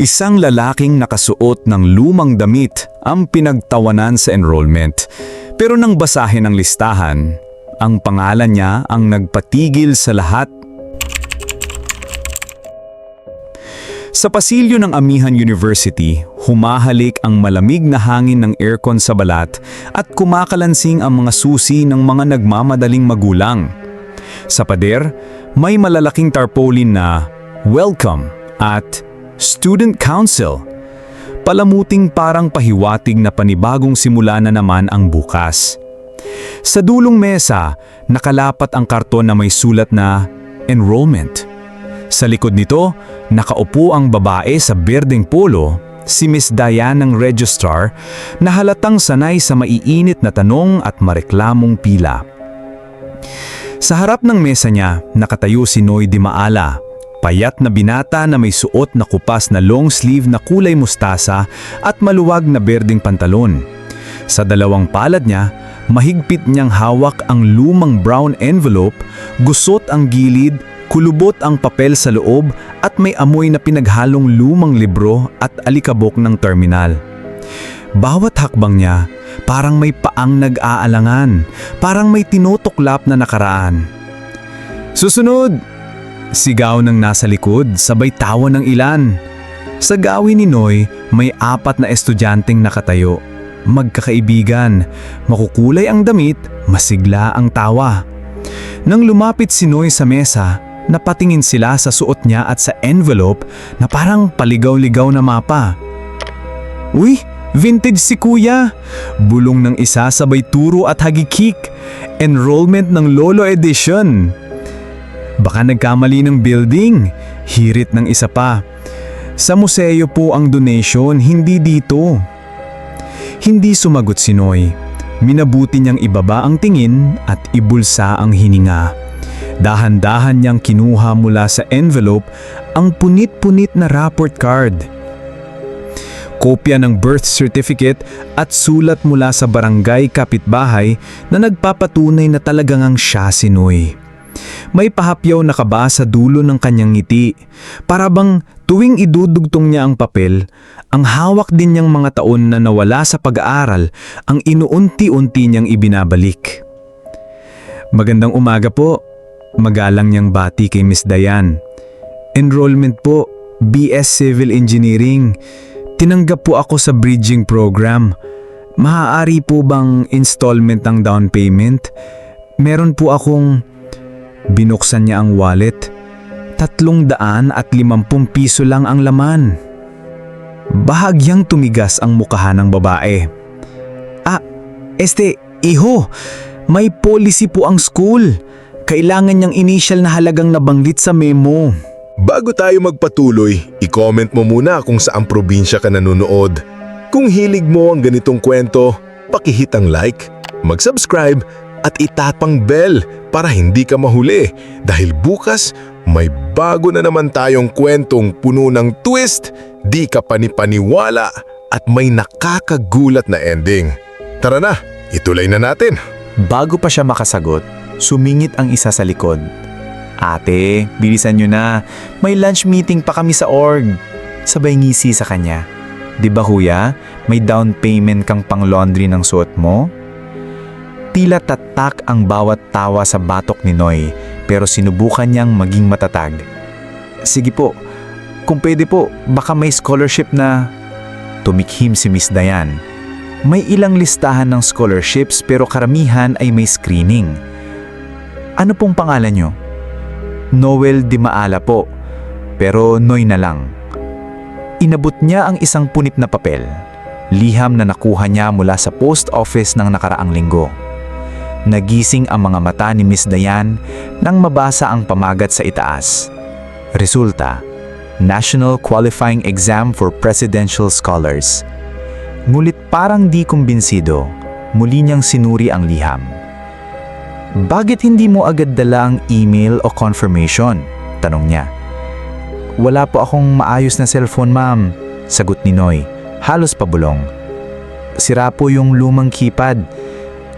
Isang lalaking nakasuot ng lumang damit ang pinagtawanan sa enrollment. Pero nang basahin ang listahan, ang pangalan niya ang nagpatigil sa lahat. Sa pasilyo ng Amihan University, humahalik ang malamig na hangin ng aircon sa balat at kumakalansing ang mga susi ng mga nagmamadaling magulang. Sa pader, may malalaking tarpaulin na Welcome at Student Council. Palamuting parang pahiwatig na panibagong simula na naman ang bukas. Sa dulong mesa, nakalapat ang karton na may sulat na Enrollment. Sa likod nito, nakaupo ang babae sa berdeng polo, si Miss Diane ng registrar, na halatang sanay sa maiinit na tanong at mareklamong pila. Sa harap ng mesa niya, nakatayo si Noy Di Maala, payat na binata na may suot na kupas na long sleeve na kulay mustasa at maluwag na berdeng pantalon. Sa dalawang palad niya, mahigpit niyang hawak ang lumang brown envelope, gusot ang gilid, kulubot ang papel sa loob at may amoy na pinaghalong lumang libro at alikabok ng terminal. Bawat hakbang niya, parang may paang nag-aalangan, parang may tinutuklap na nakaraan. Susunod! Sigaw ng nasa likod, sabay tawa ng ilan. Sa gawin ni Noy, may apat na estudyanteng nakatayo. Magkakaibigan, makukulay ang damit, masigla ang tawa. Nang lumapit si Noy sa mesa, napatingin sila sa suot niya at sa envelope na parang paligaw-ligaw na mapa. Uy, vintage si kuya! Bulong ng isa sabay turo at hagikik. Enrollment ng Lolo Edition. Baka nagkamali ng building. Hirit ng isa pa. Sa museo po ang donation, hindi dito. Hindi sumagot si Noy. Minabuti niyang ibaba ang tingin at ibulsa ang hininga. Dahan-dahan niyang kinuha mula sa envelope ang punit-punit na report card. Kopya ng birth certificate at sulat mula sa barangay kapitbahay na nagpapatunay na talagang ang siya si Noy. May pahapyaw na kaba sa dulo ng kanyang ngiti. Para bang tuwing idudugtong niya ang papel, ang hawak din niyang mga taon na nawala sa pag-aaral ang inuunti-unti niyang ibinabalik. Magandang umaga po. Magalang niyang bati kay Miss Dayan. Enrollment po, BS Civil Engineering. Tinanggap po ako sa bridging program. Maaari po bang installment ang down payment? Meron po akong Binuksan niya ang wallet. Tatlong daan at limampung piso lang ang laman. Bahagyang tumigas ang mukha ng babae. Ah, este, iho, may policy po ang school. Kailangan niyang initial na halagang nabanggit sa memo. Bago tayo magpatuloy, i-comment mo muna kung saang probinsya ka nanonood. Kung hilig mo ang ganitong kwento, pakihit ang like, mag-subscribe at itatpang bell para hindi ka mahuli dahil bukas may bago na naman tayong kwentong puno ng twist, di ka panipaniwala at may nakakagulat na ending. Tara na, ituloy na natin. Bago pa siya makasagot, sumingit ang isa sa likod. Ate, bilisan nyo na. May lunch meeting pa kami sa org. Sabay ngisi sa kanya. Di ba kuya, may down payment kang pang laundry ng suot mo? Tila tatak ang bawat tawa sa batok ni Noy pero sinubukan niyang maging matatag. Sige po, kung pwede po, baka may scholarship na... Tumikhim si Miss Dayan. May ilang listahan ng scholarships pero karamihan ay may screening. Ano pong pangalan nyo? Noel Di Maala po, pero Noy na lang. Inabot niya ang isang punit na papel. Liham na nakuha niya mula sa post office ng nakaraang linggo. Nagising ang mga mata ni Miss Dayan nang mabasa ang pamagat sa itaas. Resulta, National Qualifying Exam for Presidential Scholars. Ngulit parang di kumbinsido, muli niyang sinuri ang liham. Bakit hindi mo agad dala ang email o confirmation? Tanong niya. Wala po akong maayos na cellphone ma'am, sagot ni Noy, halos pabulong. Sira po yung lumang keypad,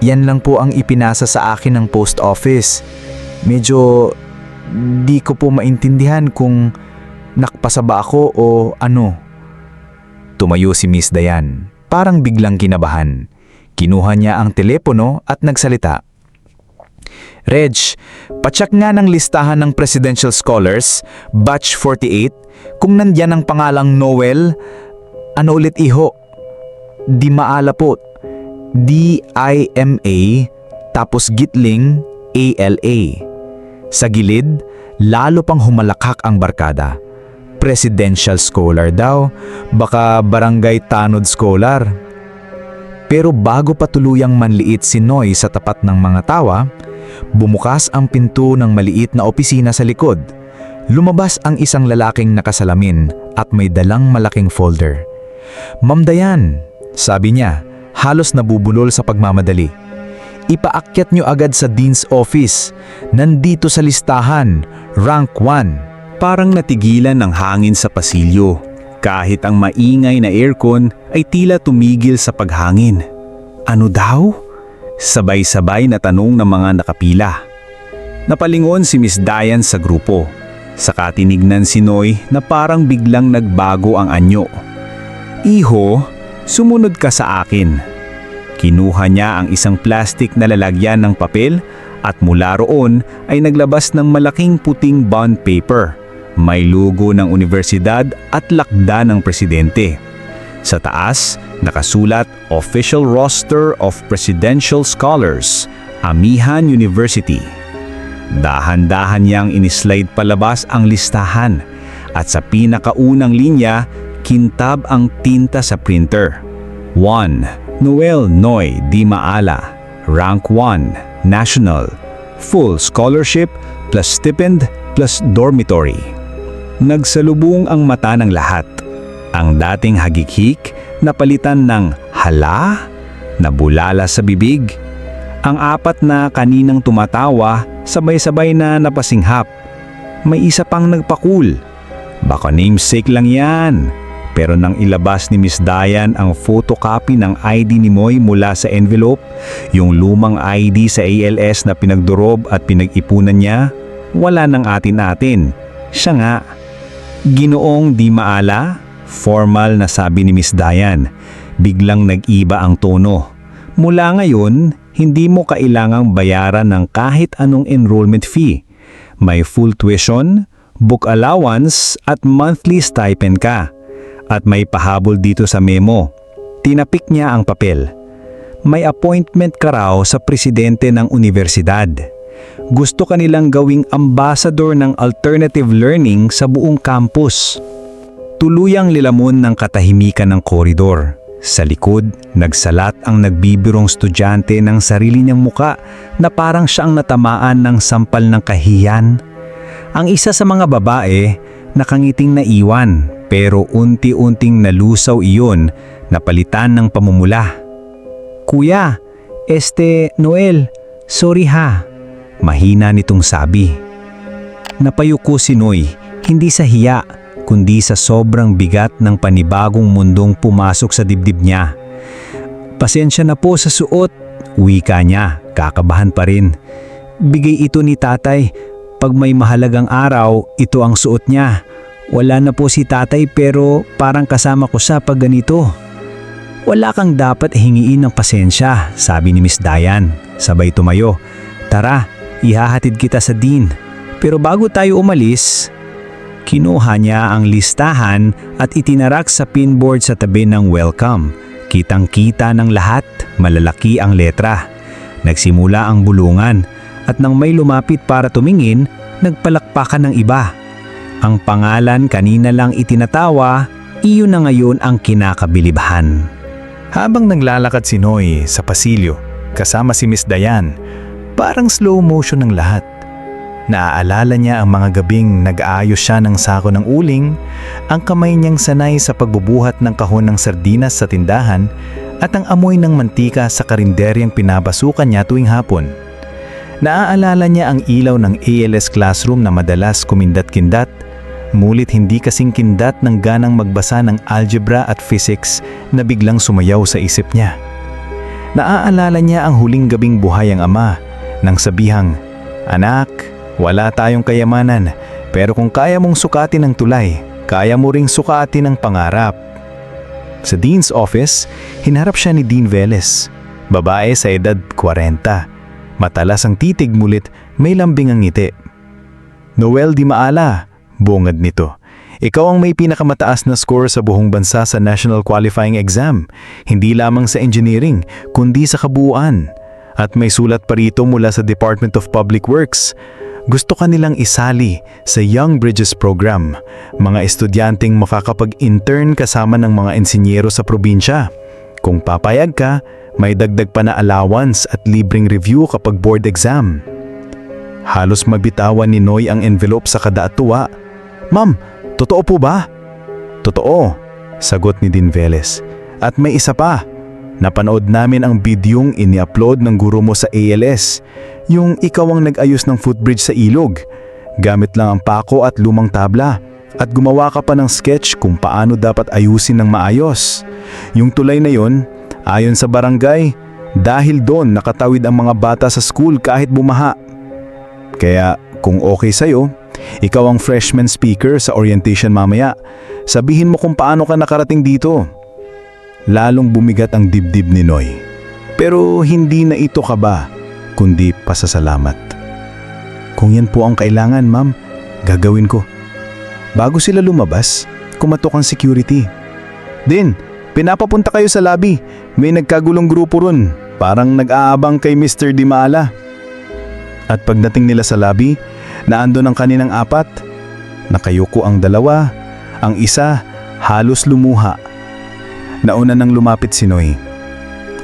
yan lang po ang ipinasa sa akin ng post office. Medyo di ko po maintindihan kung Nakpasa ba ako o ano? Tumayo si Miss Dayan, parang biglang kinabahan. Kinuha niya ang telepono at nagsalita. Reg, pacheck nga ng listahan ng Presidential Scholars, Batch 48, kung nandyan ang pangalang Noel, ano ulit iho? Di maala po. D-I-M-A, tapos Gitling, A-L-A. Sa gilid, lalo pang humalakhak ang barkada. Presidential Scholar daw, baka Barangay Tanod Scholar. Pero bago pa tuluyang manliit si Noy sa tapat ng mga tawa, bumukas ang pinto ng maliit na opisina sa likod. Lumabas ang isang lalaking nakasalamin at may dalang malaking folder. Ma'am Dayan, sabi niya, halos nabubulol sa pagmamadali. Ipaakyat niyo agad sa Dean's office. Nandito sa listahan, rank 1. Parang natigilan ng hangin sa pasilyo. Kahit ang maingay na aircon ay tila tumigil sa paghangin. Ano daw? Sabay-sabay na tanong ng mga nakapila. Napalingon si Miss Diane sa grupo. Saka tinignan si Noy na parang biglang nagbago ang anyo. Iho, sumunod ka sa akin. Kinuha niya ang isang plastic na lalagyan ng papel at mula roon ay naglabas ng malaking puting bond paper. May logo ng universidad at lakda ng presidente. Sa taas, nakasulat Official Roster of Presidential Scholars, Amihan University. Dahan-dahan niyang inislide palabas ang listahan at sa pinakaunang linya, kintab ang tinta sa printer. 1. Noel Noy Di Maala, Rank 1, National, Full Scholarship plus stipend plus dormitory. Nagsalubong ang mata ng lahat. Ang dating hagikhik napalitan ng hala, nabulala sa bibig. Ang apat na kaninang tumatawa, sabay-sabay na napasinghap. May isa pang nagpakul. Baka namesake lang yan. Pero nang ilabas ni Miss Dayan ang photocopy ng ID ni Moy mula sa envelope, yung lumang ID sa ALS na pinagdorob at pinag-ipunan niya, wala nang atin-atin. Siya nga. Ginoong di maala, formal na sabi ni Miss Dayan. Biglang nag-iba ang tono. Mula ngayon, hindi mo kailangang bayaran ng kahit anong enrollment fee. May full tuition, book allowance at monthly stipend ka. At may pahabol dito sa memo. Tinapik niya ang papel. May appointment ka raw sa presidente ng universidad. Gusto kanilang gawing ambassador ng alternative learning sa buong campus. Tuluyang lilamon ng katahimikan ng koridor. Sa likod, nagsalat ang nagbibirong estudyante ng sarili niyang muka na parang siyang natamaan ng sampal ng kahiyan. Ang isa sa mga babae, nakangiting naiwan pero unti-unting nalusaw iyon napalitan ng pamumula. Kuya, este Noel, sorry ha. Mahina nitong sabi. Napayuko si Noy, hindi sa hiya, kundi sa sobrang bigat ng panibagong mundong pumasok sa dibdib niya. Pasensya na po sa suot, wika niya, kakabahan pa rin. Bigay ito ni tatay, pag may mahalagang araw, ito ang suot niya. Wala na po si tatay pero parang kasama ko sa pag ganito. Wala kang dapat hingiin ng pasensya, sabi ni Miss Dayan. Sabay tumayo. Tara, ihahatid kita sa dean. Pero bago tayo umalis, kinuha niya ang listahan at itinarak sa pinboard sa tabi ng welcome. Kitang-kita ng lahat, malalaki ang letra. Nagsimula ang bulungan at nang may lumapit para tumingin, nagpalakpakan ng iba. Ang pangalan kanina lang itinatawa, iyon na ngayon ang kinakabilibhan. Habang naglalakad si Noy sa pasilyo, kasama si Miss Dayan, parang slow motion ng lahat. Naaalala niya ang mga gabing nag-aayos siya ng sako ng uling, ang kamay niyang sanay sa pagbubuhat ng kahon ng sardinas sa tindahan, at ang amoy ng mantika sa karinderyang pinabasukan niya tuwing hapon. Naaalala niya ang ilaw ng ALS classroom na madalas kumindat-kindat, mulit hindi kasing kindat ng ganang magbasa ng algebra at physics na biglang sumayaw sa isip niya. Naaalala niya ang huling gabing buhay ang ama nang sabihang, Anak, wala tayong kayamanan pero kung kaya mong sukatin ang tulay, kaya mo ring sukatin ang pangarap. Sa Dean's office, hinarap siya ni Dean Veles. Babae sa edad 40. Matalas ang titig mulit, may lambing ang ngiti. Noel Di Maala, bungad nito. Ikaw ang may pinakamataas na score sa buong bansa sa National Qualifying Exam, hindi lamang sa engineering, kundi sa kabuuan. At may sulat pa rito mula sa Department of Public Works. Gusto ka nilang isali sa Young Bridges Program, mga estudyanteng makakapag-intern kasama ng mga insinyero sa probinsya. Kung papayag ka, may dagdag pa na allowance at libreng review kapag board exam. Halos mabitawan ni Noy ang envelope sa kadaatuwa. Ma'am, totoo po ba? Totoo, sagot ni Din Veles. At may isa pa. Napanood namin ang bidyong ini-upload ng guro mo sa ALS. Yung ikaw ang nag-ayos ng footbridge sa ilog. Gamit lang ang pako at lumang tabla. At gumawa ka pa ng sketch kung paano dapat ayusin ng maayos. Yung tulay na yon, ayon sa barangay, dahil doon nakatawid ang mga bata sa school kahit bumaha. Kaya kung okay sa'yo, ikaw ang freshman speaker sa orientation mamaya. Sabihin mo kung paano ka nakarating dito. Lalong bumigat ang dibdib ni Noy. Pero hindi na ito ka ba, kundi pasasalamat. Kung yan po ang kailangan, ma'am, gagawin ko. Bago sila lumabas, kumatok ang security. Din, pinapapunta kayo sa lobby. May nagkagulong grupo ron. Parang nag-aabang kay Mr. Dimala. At pagdating nila sa lobby, naandun ang kaninang apat. Nakayuko ang dalawa, ang isa halos lumuha. Nauna nang lumapit si Noy.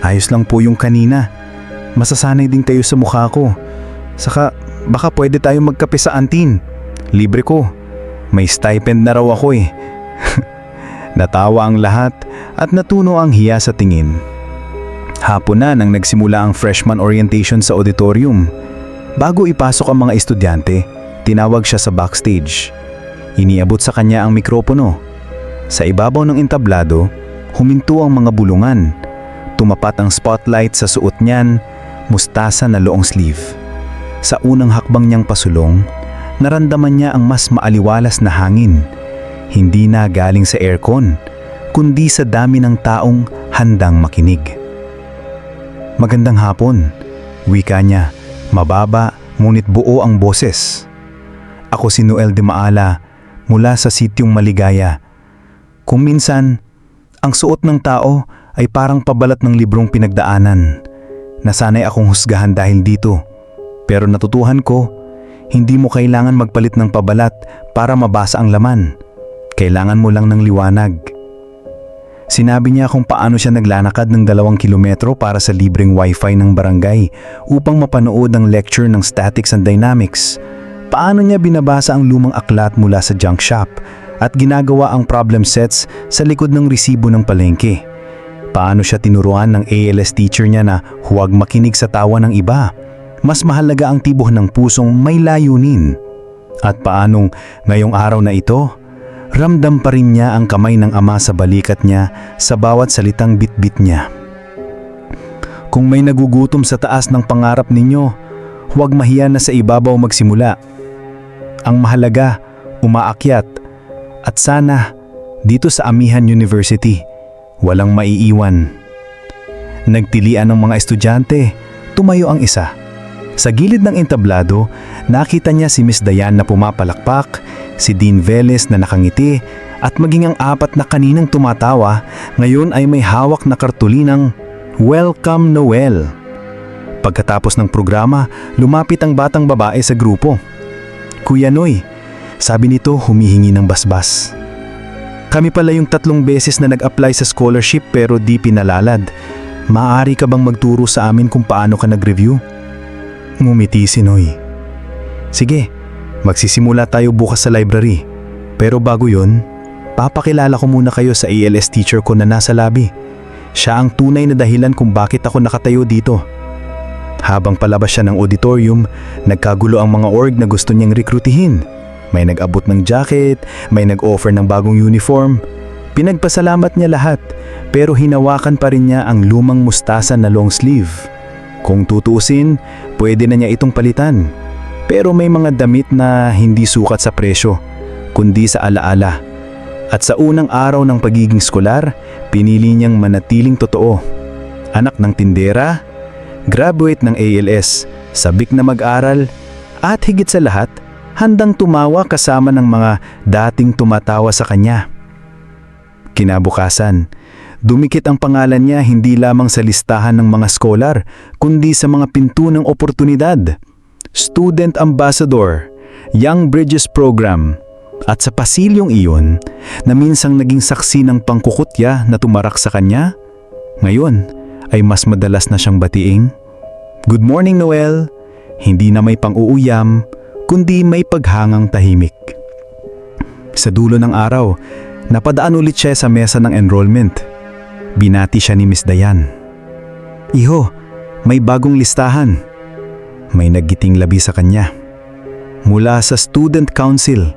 Ayos lang po yung kanina. Masasanay din kayo sa mukha ko. Saka baka pwede tayo magkape sa antin. Libre ko. May stipend na raw ako eh. Natawa ang lahat at natuno ang hiya sa tingin. Hapon na nang nagsimula ang freshman orientation sa auditorium. Bago ipasok ang mga estudyante, tinawag siya sa backstage. Iniabot sa kanya ang mikropono. Sa ibabaw ng entablado, huminto ang mga bulungan. Tumapat ang spotlight sa suot niyan, mustasa na loong sleeve. Sa unang hakbang niyang pasulong, naramdaman niya ang mas maaliwalas na hangin. Hindi na galing sa aircon, kundi sa dami ng taong handang makinig. Magandang hapon, wika niya, mababa ngunit buo ang boses. Ako si Noel de Maala mula sa sityong Maligaya. Kung minsan, ang suot ng tao ay parang pabalat ng librong pinagdaanan. Nasanay akong husgahan dahil dito. Pero natutuhan ko, hindi mo kailangan magpalit ng pabalat para mabasa ang laman. Kailangan mo lang ng liwanag. Sinabi niya kung paano siya naglalakad ng dalawang kilometro para sa libreng wifi ng barangay upang mapanood ang lecture ng statics and dynamics. Paano niya binabasa ang lumang aklat mula sa junk shop at ginagawa ang problem sets sa likod ng resibo ng palengke. Paano siya tinuruan ng ALS teacher niya na huwag makinig sa tawa ng iba. Mas mahalaga ang tibuh ng pusong may layunin. At paanong ngayong araw na ito, ramdam pa rin niya ang kamay ng ama sa balikat niya sa bawat salitang bitbit niya. Kung may nagugutom sa taas ng pangarap ninyo, huwag mahiya na sa ibabaw magsimula. Ang mahalaga, umaakyat. At sana, dito sa Amihan University, walang maiiwan. Nagtilian ng mga estudyante, tumayo ang isa. Sa gilid ng entablado, nakita niya si Miss Dayan na pumapalakpak, si Dean Veles na nakangiti, at maging ang apat na kaninang tumatawa, ngayon ay may hawak na kartulinang Welcome Noel. Pagkatapos ng programa, lumapit ang batang babae sa grupo. Kuya Noy, sabi nito humihingi ng basbas. Kami pala yung tatlong beses na nag-apply sa scholarship pero di pinalalad. Maaari ka bang magturo sa amin kung paano ka nag-review? Ngumiti si Noy. Sige, magsisimula tayo bukas sa library. Pero bago yon, papakilala ko muna kayo sa ALS teacher ko na nasa lobby. Siya ang tunay na dahilan kung bakit ako nakatayo dito. Habang palabas siya ng auditorium, nagkagulo ang mga org na gusto niyang rekrutihin. May nag-abot ng jacket, may nag-offer ng bagong uniform. Pinagpasalamat niya lahat, pero hinawakan pa rin niya ang lumang mustasa na long sleeve. Kung tutuusin, pwede na niya itong palitan. Pero may mga damit na hindi sukat sa presyo, kundi sa alaala. At sa unang araw ng pagiging skolar, pinili niyang manatiling totoo. Anak ng tindera, graduate ng ALS, sabik na mag-aral, at higit sa lahat, handang tumawa kasama ng mga dating tumatawa sa kanya. Kinabukasan, dumikit ang pangalan niya hindi lamang sa listahan ng mga skolar, kundi sa mga pinto ng oportunidad. Student Ambassador, Young Bridges Program, at sa pasilyong iyon na minsang naging saksi ng pangkukutya na tumarak sa kanya, ngayon ay mas madalas na siyang batiing. Good morning Noel, hindi na may pang-uuyam, kundi may paghangang tahimik. Sa dulo ng araw, napadaan ulit siya sa mesa ng enrollment. Binati siya ni Miss Dayan. Iho, may bagong listahan. May naggiting labi sa kanya. Mula sa Student Council,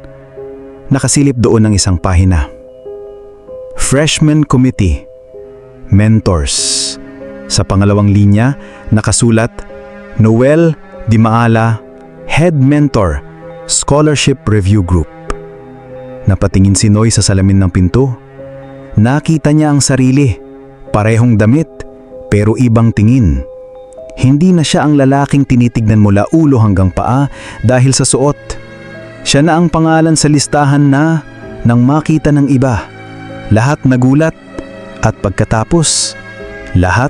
nakasilip doon ng isang pahina. Freshman Committee, Mentors. Sa pangalawang linya, nakasulat, Noel Di Maala, Head Mentor, Scholarship Review Group. Napatingin si Noy sa salamin ng pinto. Nakita niya ang sarili, parehong damit, pero ibang tingin. Hindi na siya ang lalaking tinitignan mula ulo hanggang paa dahil sa suot. Siya na ang pangalan sa listahan na nang makita ng iba. Lahat nagulat at pagkatapos, lahat